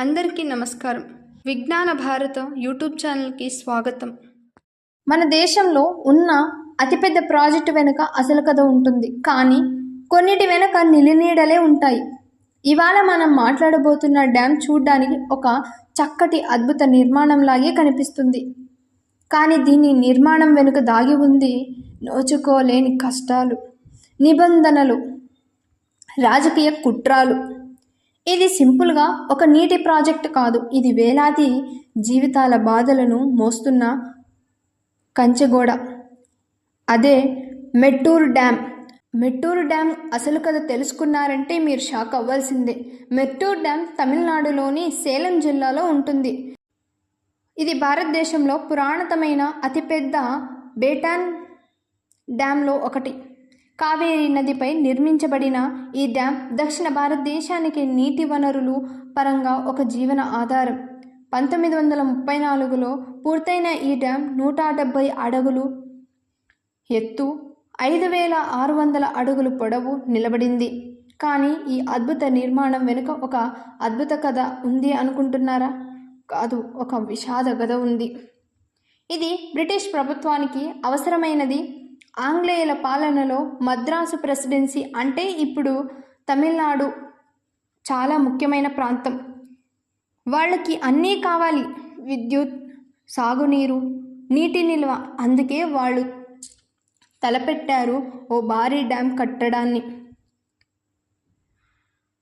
అందరికీ నమస్కారం. విజ్ఞాన భారత యూట్యూబ్ ఛానల్కి స్వాగతం. మన దేశంలో ఉన్న అతిపెద్ద ప్రాజెక్టు వెనుక అసలు కథ ఉంటుంది. కానీ కొన్నిటి వెనుక నిలినీడలే ఉంటాయి. ఇవాళ మనం మాట్లాడబోతున్న డ్యామ్ చూడ్డానికి ఒక చక్కటి అద్భుత నిర్మాణంలాగే కనిపిస్తుంది. కానీ దీని నిర్మాణం వెనుక దాగి ఉంది నోచుకోలేని కష్టాలు నిబంధనలు రాజకీయ కుట్రాలు. ఇది సింపుల్గా ఒక నీటి ప్రాజెక్ట్ కాదు. ఇది వేలాది జీవితాల బాధలను మోస్తున్న కంచెగోడ. అదే మెట్టూరు డ్యామ్ మెట్టూరు డ్యామ్ అసలు కథ తెలుసుకున్నారంటే మీరు షాక్ అవ్వాల్సిందే. మెట్టూరు డ్యామ్ తమిళనాడులోని సేలం జిల్లాలో ఉంటుంది. ఇది భారతదేశంలో పురాణతమైన అతిపెద్ద బేటాన్ డ్యామ్లో ఒకటి. కావేరీ నదిపై నిర్మించబడిన ఈ డ్యామ్ దక్షిణ భారతదేశానికి నీటి వనరులు పరంగా ఒక జీవన ఆధారం. పంతొమ్మిది వందల ముప్పై నాలుగులో పూర్తయిన ఈ డ్యామ్ నూట డెబ్బై అడుగులు ఎత్తు ఐదు వేల ఆరు వందల అడుగులు పొడవు నిలబడింది. కానీ ఈ అద్భుత నిర్మాణం వెనుక ఒక అద్భుత కథ ఉంది అనుకుంటున్నారా? కాదు ఒక విషాద కథ ఉంది. ఇది బ్రిటిష్ ప్రభుత్వానికి అవసరమైనది ఆంగ్లేయుల పాలనలో మద్రాసు ప్రెసిడెన్సీ అంటే ఇప్పుడు తమిళనాడు చాలా ముఖ్యమైన ప్రాంతం. వాళ్ళకి అన్నీ కావాలి. విద్యుత్ సాగునీరు నీటి నిల్వ. అందుకే వాళ్ళు తలపెట్టారు ఓ భారీ డ్యామ్ కట్టడాన్ని.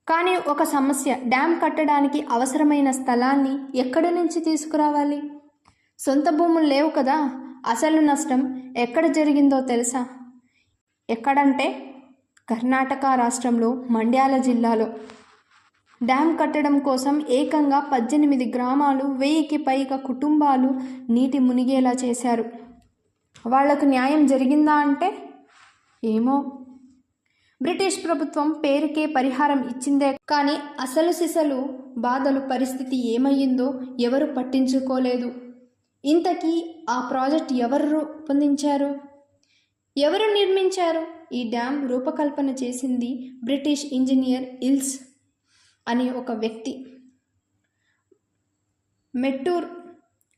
కానీ ఒక సమస్య డ్యామ్ కట్టడానికి అవసరమైన స్థలాన్ని ఎక్కడి నుంచి తీసుకురావాలి? సొంత భూములు లేవు కదా. అసలు నష్టం ఎక్కడ జరిగిందో తెలుసా? ఎక్కడంటే కర్ణాటక రాష్ట్రంలో మండ్యాల జిల్లాలో. డ్యామ్ కట్టడం కోసం ఏకంగా పద్దెనిమిది గ్రామాలు వెయ్యికి పైగా కుటుంబాలు నీటి మునిగేలా చేశారు. వాళ్ళకు న్యాయం జరిగిందా అంటే ఏమో. బ్రిటిష్ ప్రభుత్వం పేరుకే పరిహారం ఇచ్చిందే కానీ అసలు సిసలు బాధలు పరిస్థితి ఏమయ్యిందో ఎవరు పట్టించుకోలేదు. ఇంతకీ ఆ ప్రాజెక్ట్ ఎవరు రూపొందించారు? ఎవరు నిర్మించారు? ఈ డ్యామ్ రూపకల్పన చేసింది బ్రిటిష్ ఇంజనీర్ ఇల్స్ అనే ఒక వ్యక్తి. మెట్టూర్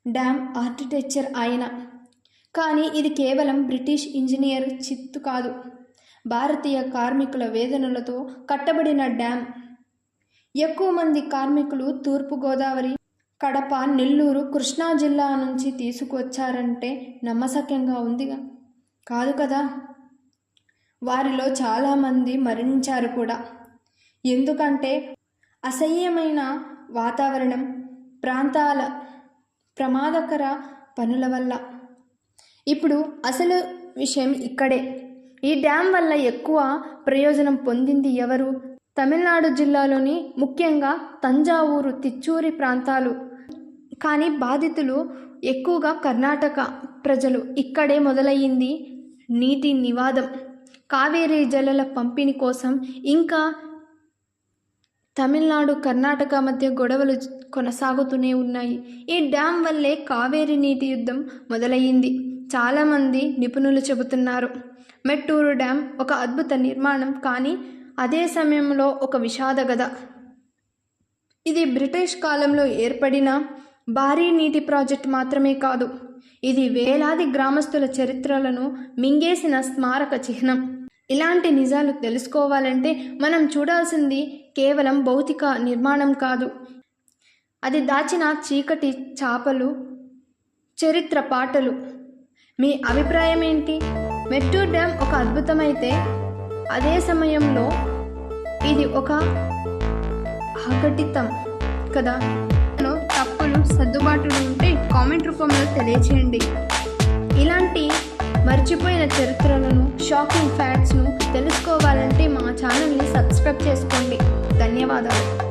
డ్యామ్ ఆర్కిటెక్చర్ ఆయన. కానీ ఇది కేవలం బ్రిటిష్ ఇంజనీర్ చిత్తు కాదు. భారతీయ కార్మికుల వేదనలతో కట్టబడిన డ్యామ్. ఎక్కువ మంది కార్మికులు తూర్పుగోదావరి కడప నెల్లూరు కృష్ణా జిల్లా నుంచి తీసుకొచ్చారంటే నమ్మసక్యంగా ఉందిగా. కాదు కదా? వారిలో చాలామంది మరణించారు కూడా. ఎందుకంటే అసహ్యమైన వాతావరణం ప్రాంతాల ప్రమాదకర పనుల వల్ల. ఇప్పుడు అసలు విషయం ఇక్కడే. ఈ డ్యామ్ వల్ల ఎక్కువ ప్రయోజనం పొందింది ఎవరు? తమిళనాడు జిల్లాలోని ముఖ్యంగా తంజావూరు తిచ్చూరి ప్రాంతాలు. కానీ బాధితులు ఎక్కువగా కర్ణాటక ప్రజలు. ఇక్కడే మొదలయ్యింది నీటి నివాదం. కావేరీ జలాల పంపిణీ కోసం ఇంకా తమిళనాడు కర్ణాటక మధ్య గొడవలు కొనసాగుతూనే ఉన్నాయి. ఈ డ్యామ్ వల్లే కావేరీ నీటి యుద్ధం మొదలయ్యింది. చాలామంది నిపుణులు చెబుతున్నారు. మెట్టూరు డ్యామ్ ఒక అద్భుత నిర్మాణం. కానీ అదే సమయంలో ఒక విషాద గద. ఇది బ్రిటిష్ కాలంలో ఏర్పడిన భారీ నీటి ప్రాజెక్ట్ మాత్రమే కాదు ఇది వేలాది గ్రామస్తుల చరిత్రలను మింగేసిన స్మారక చిహ్నం. ఇలాంటి నిజాలు తెలుసుకోవాలంటే మనం చూడాల్సింది కేవలం భౌతిక నిర్మాణం కాదు. అది దాచిన చీకటి చాపలు చరిత్ర పాటలు. మీ అభిప్రాయం ఏంటి మెట్టూర్ డ్యామ్ ఒక అద్భుతమైతే అదే సమయంలో ఇది ఒక అఘటితం కదా? లో తప్పులు సర్దుబాటులు ఉంటే కామెంట్ రూపంలో తెలియచేయండి. ఇలాంటి మర్చిపోయిన చరిత్రలను షాకింగ్ ఫ్యాక్ట్స్ను తెలుసుకోవాలంటే మా ఛానల్ని సబ్స్క్రైబ్ చేసుకోండి. ధన్యవాదాలు.